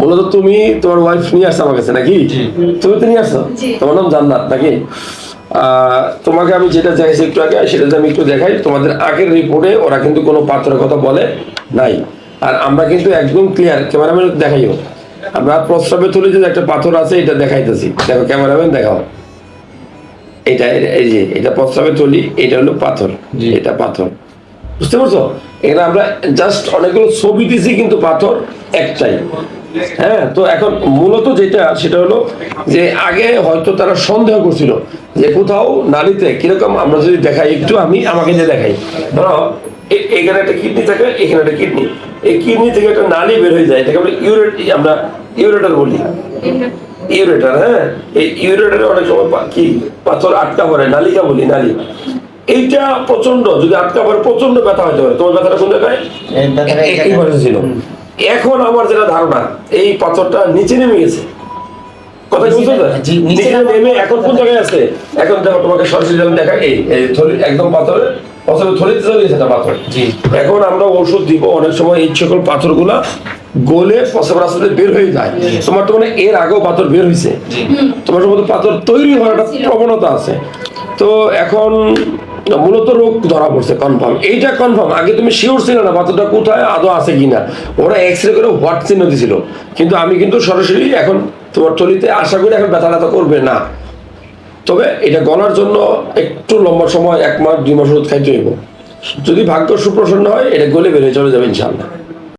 মূলত তুমি তোমার ওয়াইফ নিয়ে আসছো আমার কাছে নাকি? তুমি তো নিয়ে আসছো? তোমার নাম জান্নাত নাকি? তোমাকে আমি যেটা দেখাইছি একটু আগে সেটা আমি একটু দেখাই তোমাদের আগের রিপোর্টে ওরা কিন্তু কোনো পাত্রের কথা বলে নাই। আর আমরা কিন্তু একদম ক্লিয়ার ক্যামেরাম্যান দেখাইও। আমরা প্রস্রাবে তুলে যে একটা পাথর আছে এটা দেখাইতেছি। দেখো ক্যামেরাম্যান দেখাও। এটা এই যে এটা প্রস্রাবে তুলি এটা হলো পাথর। এটা পাথর। বুঝতে পারছ? এখানে আমরা জাস্ট অনেকগুলো ছবি দিছি কিন্তু পাথর একটাই। হ্যাঁ তো এখন মূলত যেটা সেটা হলো যে আগে হয়তো তারা সন্দেহ করছিল যে কোথাও নারীতে কীরকম আমরা যদি দেখাই একটু আমি আমাকে যে দেখাই। ধরো এখানে একটা কিডনি থাকে এখানে একটা কিডনি। এই কিডনি থেকে একটা নালী বের হয়ে যায় এটাকে আমরা ইউরেট আমরা ইউরেটার বলি। ইউরেটার হ্যাঁ? এই ইউরেটারে অনেক সময় কি পাথর আটকা পড়ে নালিকা বলি নালি। এইটা প্রচণ্ড যদি আটকা পড়ে প্রচণ্ড ব্যথা হতে পারে। তোমার ব্যথাটা কোন জায়গায়? ছিল। এখন আমার যেটা ধারণা এই পাথরটা নিচে নেমে গেছে। কথা বুঝতে নিচে নিচে নেমে এখন কোন জায়গায় আছে? এখন দেখো তোমাকে সরাসরি দেখা এই একদম পাথরে পাথরে থলিতে চলে গেছে পাথর। এখন আমরা ওষুধ দিব অনেক সময় এই সকল পাথরগুলা গলে রাস্তাতে বের হয়ে যায়। তোমার তো মানে এর আগেও পাথর বের হয়েছে তোমার মধ্যে পাথর তৈরি হওয়ার একটা প্রবণতা আছে। তো এখন মূলত রোগ ধরা পড়ছে কনফার্ম এইটা কনফার্ম আগে তুমি শিওর ছিল না পাথরটা কোথায়, আদৌ আছে কিনা। ওরা এক্স রে করে হোয়াট চিহ্ন দিছিল। কিন্তু আমি কিন্তু সরাসরি এখন তোমার টলিতে আশা করি এখন ব্যথা ব্যথা করবে না। তবে এটা গলার জন্য একটু লম্বা সময়, এক মাস, দুই মাস ওষুধ খাইতে হইব। যদি ভাগ্য সুপ্রসন্ন হয়, এটা গলে বেরিয়ে চলে যাবে ইনশাল্লাহ